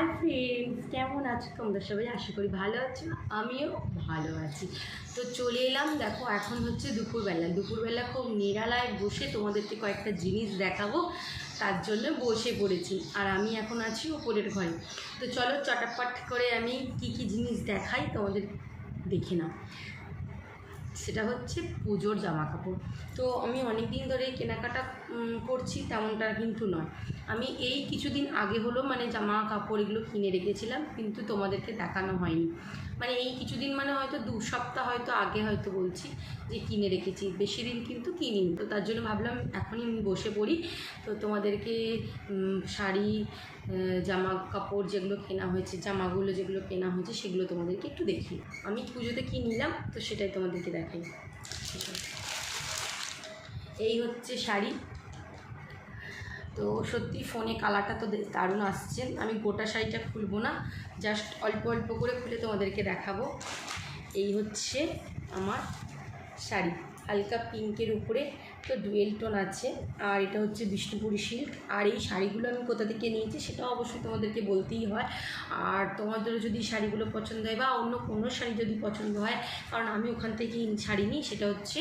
Hi friends কেমন আছো তোমরা সবাই? আশা করি ভালো আছো, আমিও ভালো আছি। তো চলে এলাম, দেখো, এখন হচ্ছে দুপুরবেলা। দুপুরবেলা খুব নিরালায় বসে তোমাদেরকে কয়েকটা জিনিস দেখাবো। তার জন্য বসে পড়েছি। আর আমি এখন আছি ওপরের ঘরে। তো চলো, চটাপট করে আমি কি কি জিনিস দেখাই, তোমাদের দেখে নাও। সেটা হচ্ছে পুজোর জামা কাপড় তো আমি অনেক দিন ধরে কেনাকাটা করছি তেমনটা কিন্তু নয়। আমি এই কিছুদিন আগে হলো মানে জামা কাপড় এগুলো কিনে রেখেছিলাম, কিন্তু তোমাদেরকে দেখানো হয়নি। মানে এই কিছুদিন মানে হয়তো দু সপ্তাহ হয়তো আগে হয়তো বলছি যে কিনে রেখেছি, বেশি দিন কিন্তু কিনিনি। তো তার জন্য ভাবলাম এখনই আমি বসে পড়ি। তো তোমাদেরকে শাড়ি জামা কাপড় যেগুলো কেনা হয়েছে, জামাগুলো যেগুলো কেনা হয়েছে সেগুলো তোমাদেরকে একটু দেখি আমি পুজোতে কী নিলাম, তো সেটাই তোমাদেরকে দেখাই এই হচ্ছে শাড়ি। তো সত্যি ফোনে কালারটা তো দারুণ আসছে। আমি গোটা শাড়িটা খুলবো না জাস্ট অল্প অল্প করে খুলে তোমাদেরকে দেখাবো। এই হচ্ছে আমার শাড়ি, হালকা পিঙ্কের উপরে তো ডুয়েল টোন আছে, আর এটা হচ্ছে বিষ্ণুপুরি সিল্ক। আর এই শাড়িগুলো আমি কোথা থেকে নিয়েছি সেটা অবশ্যই তোমাদেরকে বলতেই হয়। আর তোমাদেরও যদি শাড়িগুলো পছন্দ হয় বা অন্য কোনো শাড়ি যদি পছন্দ হয়, কারণ আমি ওখান থেকেই শাড়ি নিই, সেটা হচ্ছে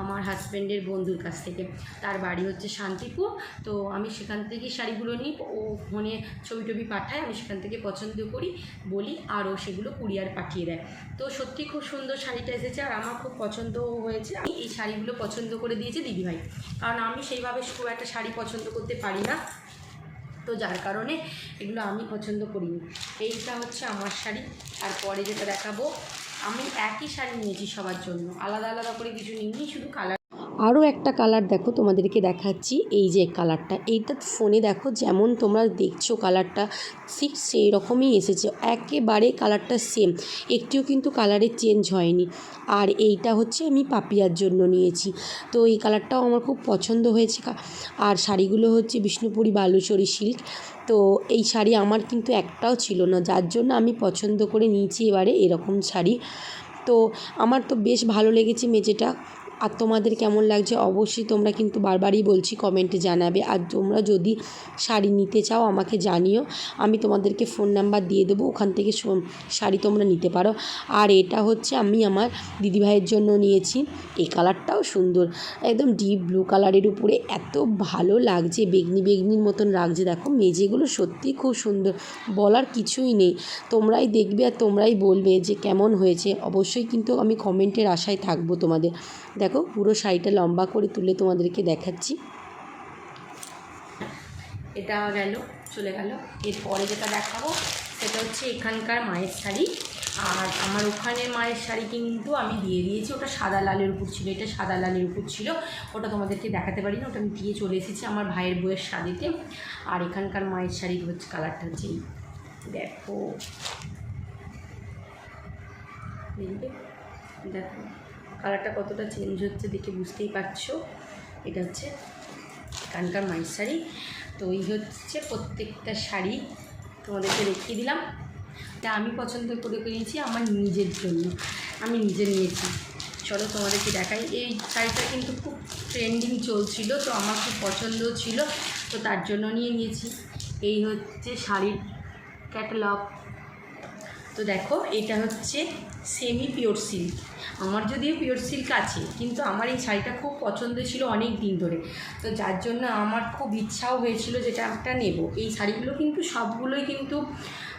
আমার হাজব্যান্ডের বন্ধুর কাছ থেকে। তার বাড়ি হচ্ছে শান্তিপুর, তো আমি সেখান থেকে শাড়িগুলো নিই। ও ফোনে ছবি টবি পাঠায়, আমি সেখান থেকে পছন্দ করি, বলি, আর ও সেগুলো কুরিয়ার পাঠিয়ে দেয়। তো সত্যি খুব সুন্দর শাড়িটা এসেছে, আর আমার খুব পছন্দ হয়েছে। আমি এই শাড়িগুলো পছন্দ করে দিয়েছে দিদিভাই কারণ আমি সেইভাবে খুব একটা শাড়ি পছন্দ করতে পারি না। তো যার কারণে এগুলো আমি পছন্দ করিনি। এইটা হচ্ছে আমার শাড়ি। আর পরে যেটা দেখাবো, আমি একই শাড়ি নিয়েছি সবার জন্য। আলাদা আলাদা করে কিছু নিইনি, শুধু কালার আরও একটা কালার দেখো, তোমাদেরকে দেখাচ্ছি। এই যে কালারটা এইটা ফোনে দেখো, যেমন তোমরা দেখছ কালারটা ঠিক সেই রকমই এসেছে। একেবারে কালারটা সেম একটিও কিন্তু কালারের চেঞ্জ হয়নি। আর এইটা হচ্ছে আমি পাপিয়ার জন্য নিয়েছি। তো এই কালারটাও আমার খুব পছন্দ হয়েছে আর শাড়িগুলো হচ্ছে বিষ্ণুপুরি বালুচরি সিল্ক তো এই শাড়ি আমার কিন্তু একটাও ছিল না, যার জন্য আমি পছন্দ করে নিয়েছি এবারে এরকম শাড়ি। তো আমার তো বেশ ভালো লেগেছে মেঝেটা। আর তোমাদের কেমন লাগছে অবশ্যই তোমরা কিন্তু বারবারই বলছি কমেন্টে জানাবে। আর তোমরা যদি শাড়ি নিতে চাও আমাকে জানিও। আমি তোমাদেরকে ফোন নাম্বার দিয়ে দেবো, ওখান থেকে শাড়ি তোমরা নিতে পারো। আর এটা হচ্ছে আমি আমার দিদিভাইয়ের জন্য নিয়েছি। এই কালারটাও সুন্দর। একদম ডিপ ব্লু কালারের উপরে এত ভালো লাগছে, বেগনি বেগনির মতন লাগছে। দেখো মেঝেগুলো সত্যিই খুব সুন্দর। বলার কিছুই নেই। তোমরাই দেখবে আর তোমরাই বলবে যে কেমন হয়েছে। অবশ্যই কিন্তু আমি কমেন্টের আশায় থাকব তোমাদের। দেখো, পুরো শাড়িটা লম্বা করে তুলে তোমাদেরকে দেখাচ্ছি। এটা গেল, চলে গেল। এরপরে যেটা দেখাবো, সেটা হচ্ছে এখানকার মায়ের শাড়ি। আর আমার ওখানে মায়ের শাড়ি কিন্তু আমি দিয়ে দিয়েছি। ওটা সাদা লালের উপর ছিল, এটা সাদা লালের উপর ছিল। ওটা তোমাদেরকে দেখাতে পারি না ওটা আমি দিয়ে চলে এসেছি আমার ভাইয়ের বইয়ের শাড়িতে। আর এখানকার মায়ের শাড়ি হচ্ছে কালারটা হচ্ছে দেখো। দেখো, কালারটা কতটা চেঞ্জ হচ্ছে দেখে বুঝতেই পারছ। এটা হচ্ছে এখানকার মায়ের শাড়ি তো এই হচ্ছে প্রত্যেকটা শাড়ি তোমাদেরকে দেখিয়ে দিলাম। এটা আমি পছন্দ করে নিয়েছি আমার নিজের জন্য। আমি নিজে নিয়েছি। চলো তোমাদেরকে দেখাই। এই শাড়িটা কিন্তু খুব ট্রেন্ডিং চলছিল, তো আমার খুব পছন্দ ছিল। তো তার জন্য নিয়ে নিয়েছি। এই হচ্ছে শাড়ির ক্যাটালগ তো দেখো, এটা হচ্ছে সেমি পিওর সিল্ক আমার যদিও পিওর সিল্ক আছে, কিন্তু আমার এই শাড়িটা খুব পছন্দ ছিল অনেক দিন ধরে। তো যার জন্য আমার খুব ইচ্ছাও হয়েছিল যেটা একটা নেব। এই শাড়িগুলো কিন্তু সবগুলোই কিন্তু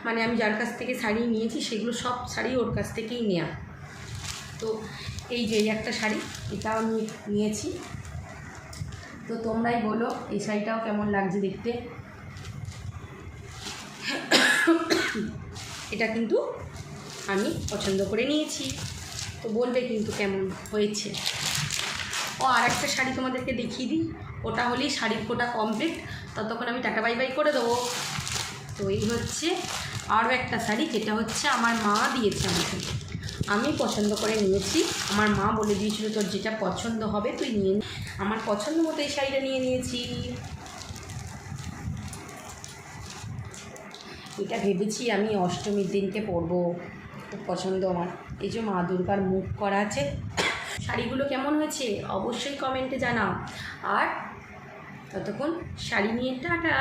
মানে আমি যার কাছ থেকে শাড়ি নিয়েছি, সেগুলো সব শাড়ি ওর কাছ থেকেই নেওয়া তো এই যে একটা শাড়ি, এটাও আমি নিয়েছি। তো তোমরাই বলো, এই শাড়িটাও কেমন লাগছে দেখতে? এটা কিন্তু আমি পছন্দ করে নিয়েছি। তো বলবে কিন্তু কেমন হয়েছে। ও আর একটা শাড়ি তোমাদেরকে দেখিয়ে দিই। ওটা হলেই শাড়ির কোটা কমপ্লিট ততক্ষণ আমি টাটা, বাই বাই করে দেবো। তো এই হচ্ছে আরও একটা শাড়ি, যেটা হচ্ছে আমার মা দিয়েছে আমাকে। আমি পছন্দ করে নিয়েছি। আমার মা বলে দিয়েছিল, তোর যেটা পছন্দ হবে তুই নিয়ে। আমার পছন্দ মতো এই শাড়িটা নিয়ে নিয়েছি। এটা ভেবেছি আমি অষ্টমীর দিনকে পরব, খুব পছন্দ আমার। এই যে মা দুর্গার মুখ করা আছে। শাড়িগুলো কেমন হয়েছে? অবশ্যই কমেন্টে জানাও। আর ততক্ষণ শাড়ি নিয়ে টাটা!